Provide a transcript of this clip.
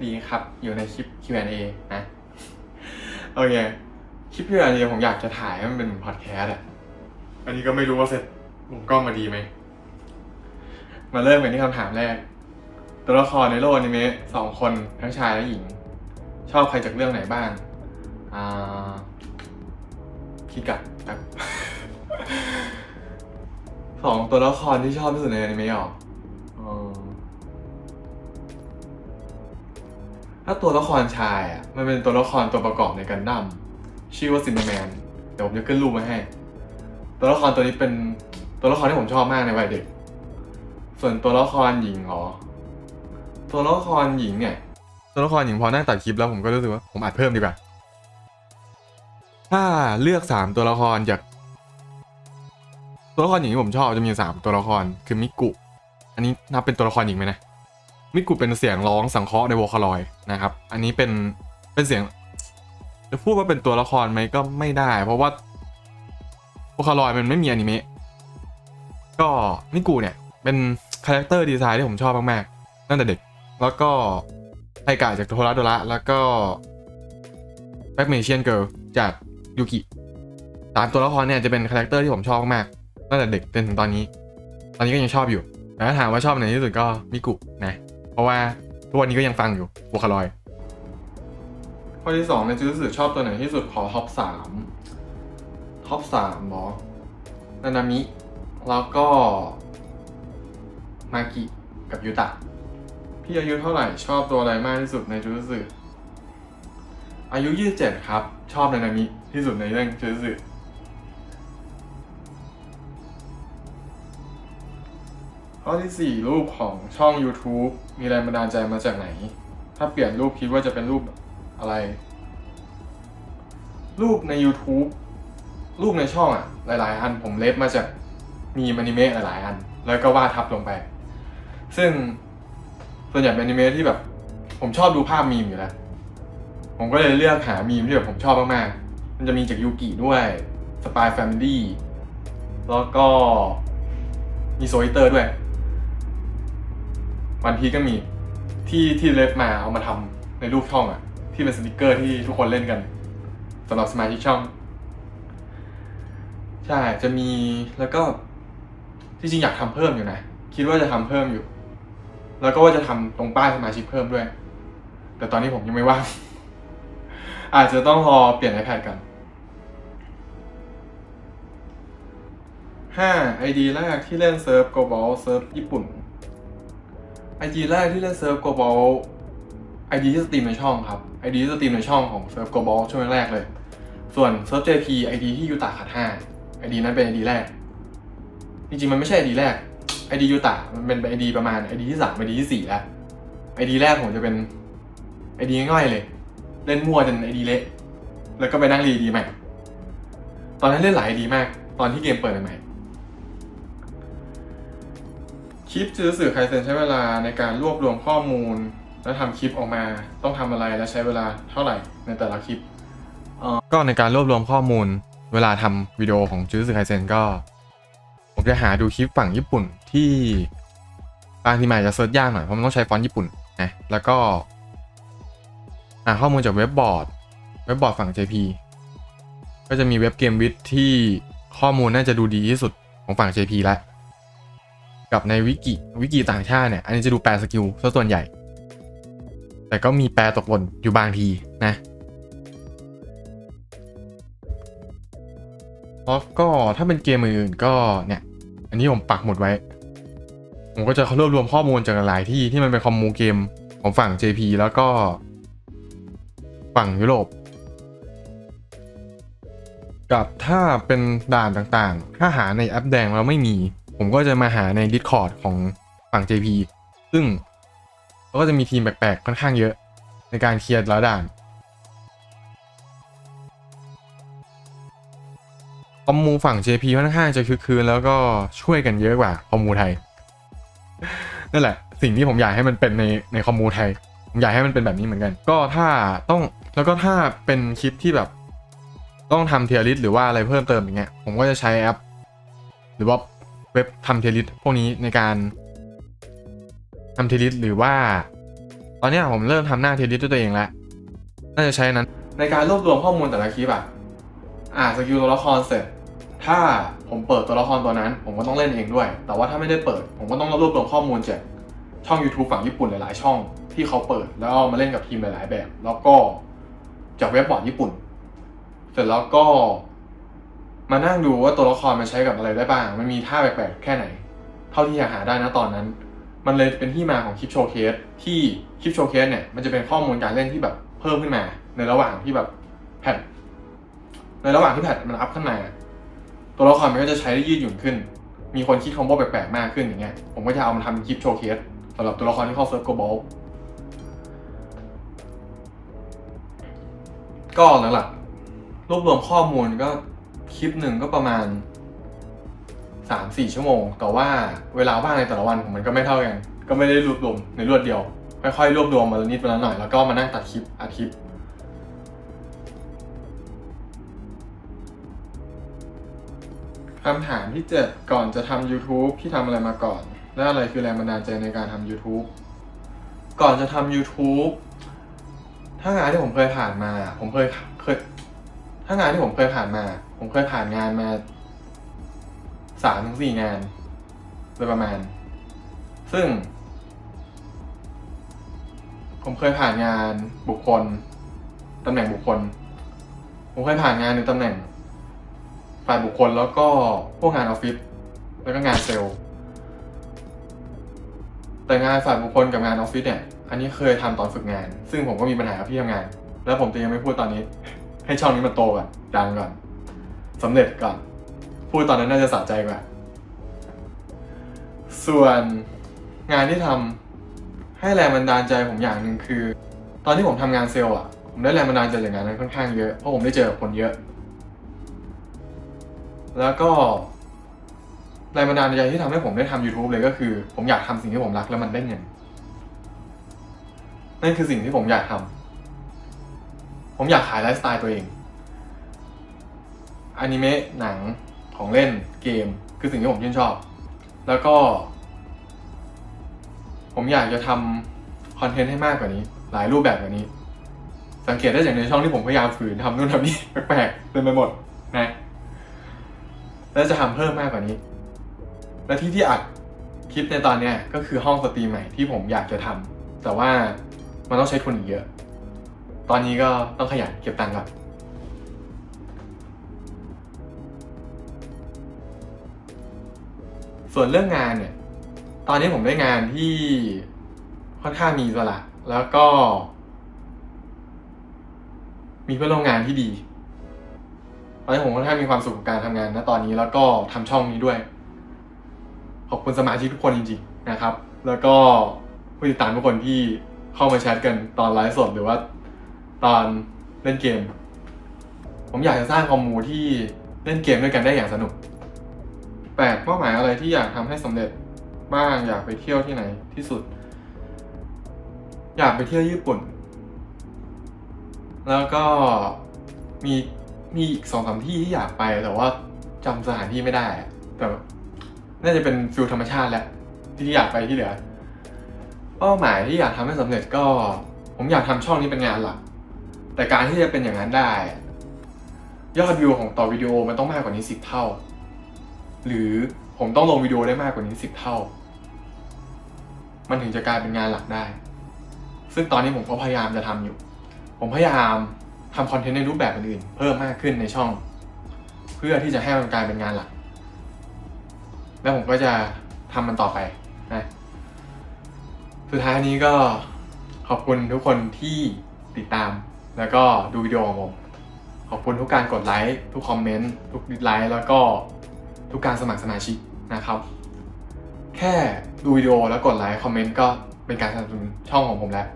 ดีครับ อยู่ในคลิป Q&A นะ โอเค คลิป Q&A ผมอยากจะถ่ายให้มันเป็นพอดแคสต์อะอันนี้ก็ไม่รู้ว่าเสร็จมุมกล้องมาดีไหม มาเริ่มกันที่คำถามแรก ตัวละครในโลกอนิเมะสองคนทั้งชายและหญิง ชอบใครจากเรื่องไหนบ้าง อ่า คิดกันแบบสองตัวละครที่ชอบที่สุดในอนิเมะหรอเอ ถ้าตัวละครชายอะมันเป็นตัวละครตัวประกอบในกันดั้มชื่อว่าซินแมนเดี๋ยวผมจะขึ้นรูปมาให้ ตัวละครตัวนี้เป็นตัวละครที่ผมชอบมากในวัยเด็ก ส่วนตัวละครหญิงเหรอ ตัวละครหญิงเนี่ยตัวละครหญิงพอนั่งตัดคลิปแล้วผมก็รู้สึกว่าผมอัดเพิ่มดีกว่า ถ้าเลือกสามตัวละครจาก ตัวละครหญิงที่ผมชอบจะมีสามตัวละครคือมิกุ อันนี้นับเป็นตัวละครหญิงไหมนะ มิกุเป็นเสียงร้องสังเคราะห์ในโวคาลอยนะครับ อันนี้เป็นเป็นเสียงจะพูดว่าเป็นตัวละครไหมก็ไม่ได้ เพราะว่าโวคาลอยมันไม่มีอนิเมะก็มิกุเนี่ยเป็นคาแรคเตอร์ดีไซน์ที่ผมชอบมากๆตั้งแต่เด็ก แล้วก็ไอกะจากโทระโดระแล้วก็แบ็กเมเชียนเกิร์ลจากยูกิสามตัวละครเนี่ยจะเป็นคาแรคเตอร์ที่ผมชอบมากๆตั้งแต่เด็กจนถึงตอนนี้ ตอนนี้ก็ยังชอบอยู่แต่ถ้าถามว่าชอบไหนที่สุดก็มิกุนะ เพราะว่าทุกวันนี้ก็ยังฟังอยู่โวคาลอยข้อที่สองในจูสึชอบตัวไหนที่สุดขอท็อปสามท็อปสามหรอนานามิ แล้วก็ มากิ กับยูตะ พี่อายุเท่าไหร่ชอบตัวอะไรมากที่สุดในจูสึอายุ27ครับ ชอบนานามิที่สุดในเรื่องจูสึ ข้อที่ 4 รูปของช่อง YouTube มีแรงบันดาลใจมาจากไหน ถ้าเปลี่ยนรูปคิดว่าจะเป็นรูปอะไร รูปใน YouTube รูปในช่องอะหลาย ๆ อันผมเล็บมาจากมีอนิเมะหลาย ๆ อัน แล้วก็วาดทับลงไป ซึ่งส่วนใหญ่เป็นอนิเมะที่แบบ ผมชอบดูภาพมีมอยู่แล้ว ผมก็เลยเลือกหามีมที่แบบผมชอบมาก ๆ มันจะมีจากยูกิด้วยสปายแฟมิลี่แล้วก็มีโซอิเตอร์ด้วย วันพีก็มีที่ที่เล็บมาเอามาทำในรูปช่องอะที่เป็นสติกเกอร์ที่ทุกคนเล่นกันสำหรับสมาชิกช่อง ใช่จะมีแล้วก็ที่จริงอยากทำเพิ่มอยู่นะ คิดว่าจะทำเพิ่มอยู่ แล้วก็ว่าจะทำตรงป้ายสมาชิกเพิ่มด้วย แต่ตอนนี้ผมยังไม่ว่างอาจจะต้องรอเปลี่ยน iPad กัน5 ID แรกที่เล่นเซิร์ฟ global เซิร์ฟญี่ปุ่น ID แรกที่เล่นเซิร์ฟ global ID ที่สตรีมในช่องครับ ID ที่สตรีมในช่องของเซิร์ฟ global ช่วงแรกเลย ส่วนเซิร์ฟ JP ID ที่ยูตาขัด5 ID นั้นเป็น ID แรก จริงๆมันไม่ใช่ ID แรก ID ยูตามันเป็น ID ประมาณ ID ที่3 ID ที่4แล้ว ID แรกผมจะเป็น ID ง่ายๆเลย เล่นมั่วจน ID เละแล้วก็ไปนั่งรีดีใหม่ตอนนั้นเล่นหลาย ID มาก ตอนที่เกมเปิดใหม่ คลิปจื้อสื่อไคเซนใช้เวลาในการรวบรวมข้อมูล แล้วทำคลิปออกมาต้องทำอะไรและใช้เวลาเท่าไหร่ในแต่ละคลิปก็ในการรวบรวมข้อมูล เวลาทำวิดีโอของจูสึไคเซนก็ ผมจะหาดูคลิปฝั่งญี่ปุ่นที่บางทีมันอาจจะเซิร์ชยากหน่อยเพราะมันต้องใช้ฟอนต์ญี่ปุ่นนะแล้วก็หาข้อมูลจากเว็บบอร์ดเว็บบอร์ดฝั่ง JP ก็จะมีเว็บเกมวิดที่ข้อมูลน่าจะดูดีที่สุดของฝั่ง JP แล้ว กับในวิกิวิกิต่างชาติเนี่ย อันนี้จะดูแปลสกิลซะส่วนใหญ่ แต่ก็มีแปลตกหล่นอยู่บางทีนะแล้วก็ถ้าเป็นเกมอื่นก็เนี่ย อันนี้ผมปักหมุดไว้ ผมก็จะรวบรวมข้อมูลจากหลายที่ที่มันเป็นคอมมูเกมของฝั่ง JP แล้วก็ฝั่งยุโรปกับถ้าเป็นด่านต่างๆ ถ้าหาในแอปแดงแล้วไม่มี ผมก็จะมาหาใน Discord ของฝั่ง JP ซึ่งเขาก็จะมีทีมแปลกๆ ค่อนข้างเยอะ ในการเคลียร์ละด่าน คอมมูฝั่ง JP ค่อนข้างจะคึกคืนแล้วก็ช่วยกันเยอะกว่าคอมมูไทย นั่นแหละ สิ่งที่ผมอยากให้มันเป็นในในคอมมูไทย ผมอยากให้มันเป็นแบบนี้เหมือนกัน ก็ถ้าต้องแล้วก็ถ้าเป็นคลิปที่แบบ ต้องทำเทียริสหรือว่าอะไรเพิ่มเติมอย่างเงี้ยผมก็จะใช้แอป หรือว่า เว็บทำเทียริสพวกนี้ในการทำเทียริสหรือว่า ตอนนี้ผมเริ่มทำหน้าเทรดดิสด้วยตัวเองแล้วน่าจะใช้นั้น ในการรวบรวมข้อมูลแต่ละคลิปอะอ่าสกิลตัวละครเสร็จ ถ้าผมเปิดตัวละครตัวนั้น ผมก็ต้องเล่นเองด้วย แต่ว่าถ้าไม่ได้เปิด ผมก็ต้องรวบรวมข้อมูลจากช่อง YouTube ฝั่งญี่ปุ่นหลายๆ ช่องที่เขาเปิดแล้วเอามาเล่นกับทีมหลาย ๆ แบบ แล้วก็จากเว็บบอร์ดญี่ปุ่น เสร็จแล้วก็ มานั่งดูว่าตัวละครมันใช้กับอะไรได้บ้าง มันมีท่าแปลกๆ แค่ไหน เท่าที่จะหาได้นะตอนนั้น มันเลยเป็นที่มาของคลิปโชว์เคสที่คลิปโชว์เคสเนี่ยมันจะเป็นข้อมูลการเล่นที่แบบเพิ่มขึ้นมา ในระหว่างที่แบบแพทในระหว่างที่แพทมันอัพขึ้นมา ตัวละครมันก็จะใช้ได้ยืดหยุ่นขึ้น มีคนคิดคอมโบแปลกๆมากขึ้นอย่างเงี้ยผมก็จะเอามาทำคลิปโชว์เคสสำหรับตัวละครที่เข้าเซิร์ฟโกบอลก็หลักๆรวบรวมข้อมูลก็ คลิปหนึ่งก็ประมาณสามสี่ชั่วโมง แต่ว่าเวลาว่างในแต่ละวันมมันก็ไม่เท่ากัน ก็ไม่ได้รวบรวมในรวดเดียว ค่อยๆรวบรวมมาละนิดมาละหน่อย แล้วก็มานั่งตัดคลิปอัดคลิป คำถามที่เจ็ดก่อนจะทำ YouTube ที่ทำอะไรมาก่อน และอะไรคือแรงบันดาลใจในการทำ YouTube ก่อนจะทำ YouTube ถ้างานที่ผมเคยผ่านมา ผมเคยเคย ถ้างานที่ผมเคยผ่านมา ผมเคยผ่านงานมาสามถึงสี่งานโดยประมาณ ซึ่ง ผมเคยผ่านงานบุคคลตำแหน่งบุคคล ผมเคยผ่านงานในตำแหน่ง ฝ่ายบุคคลแล้วก็พวกงานออฟฟิศแล้วก็งานเซลล์แต่งานฝ่ายบุคคลกับงานออฟฟิศเนี่ย อันนี้เคยทำตอนฝึกงาน ซึ่งผมก็มีปัญหากับพี่ทำงาน แล้วผมจะยังไม่พูดตอนนี้ ให้ช่องนี้มันโตก่อนดังก่อนสำเร็จก่อน พูดตอนนั้นน่าจะสะใจกว่า ส่วนงานที่ทำให้แรงบันดาลใจผมอย่างหนึ่งคือ ตอนที่ผมทำงานเซลล์อะ ผมได้แรงบันดาลใจจากงานนั้นค่อนข้างเยอะ เพราะผมได้เจอคนเยอะ แล้วก็แรงบันดาลใจที่ทำให้ผมได้ทำ YouTube เลยก็คือ ผมอยากทำสิ่งที่ผมรักแล้วมันได้เงินนั่นคือสิ่งที่ผมอยากทำ ผมอยากขายไลฟ์สไตล์ตัวเองอนิเมะหนังของเล่นเกม คือสิ่งที่ผมชื่นชอบ แล้วก็ ผมอยากจะทำคอนเทนต์ให้มากกว่านี้ หลายรูปแบบกว่านี้ สังเกตได้จากในช่องที่ผมพยายามฝืนทำนู่นทำนี่แปลกๆเต็มไปหมดนะแล้วจะทำเพิ่มมากกว่านี้ และที่ที่อัดคลิปในตอนนี้ก็คือห้องสตรีมใหม่ที่ผมอยากจะทำแต่ว่ามันต้องใช้ทุนอีกเยอะ ตอนนี้ก็ต้องขยันเก็บตังค์ก่อนส่วนเรื่องงานเนี่ย ตอนนี้ผมได้งานที่ค่อนข้างมีสระแล้วก็ มีเพื่อนร่วมงานที่ดี ตอนนี้ผมค่อนข้างมีความสุขกับการทำงานนะตอนนี้แล้วก็ทำช่องนี้ด้วย ขอบคุณสมาชิกทุกคนจริง ๆ นะครับ แล้วก็ผู้ติดตามทุกคนที่เข้ามาแชทกันตอนไลฟ์สดหรือว่า ตอนเล่นเกม ผมอยากจะสร้างคอมมูที่เล่นเกมด้วยกันได้อย่างสนุกแปดเป้าหมายอะไรที่อยากทำให้สำเร็จบ้างอยากไปเที่ยวที่ไหนที่สุด อยากไปเที่ยวญี่ปุ่น แล้วก็มีมีอีกสองสามที่ที่อยากไปแต่ว่าจำสถานที่ไม่ได้ แต่น่าจะเป็นฟิลธรรมชาติแหละที่ที่อยากไปที่เหลือ เป้าหมายที่อยากทำให้สำเร็จก็ ผมอยากทำช่องนี้เป็นงานหลัก แต่การที่จะเป็นอย่างนั้นได้ ยอดวิวของต่อวิดีโอมันต้องมากกว่านี้สิบเท่า หรือผมต้องลงวิดีโอได้มากกว่านี้สิบเท่า มันถึงจะกลายเป็นงานหลักได้ ซึ่งตอนนี้ผมก็พยายามจะทำอยู่ ผมพยายามทำคอนเทนต์ในรูปแบบอื่นๆเพิ่มมากขึ้นในช่อง เพื่อที่จะให้มันกลายเป็นงานหลัก แล้วผมก็จะทำมันต่อไปนะสุดท้ายนี้ก็ขอบคุณทุกคนที่ติดตาม แล้วก็ดูวิดีโอของผม ขอบคุณทุกการกดไลค์ ทุกคอมเมนต์ ทุกดิสไลค์ แล้วก็ทุกการสมัครสมาชิกนะครับ แค่ดูวิดีโอแล้วกดไลค์ คอมเมนต์ก็เป็นการสนับสนุนช่องของผมแล้ว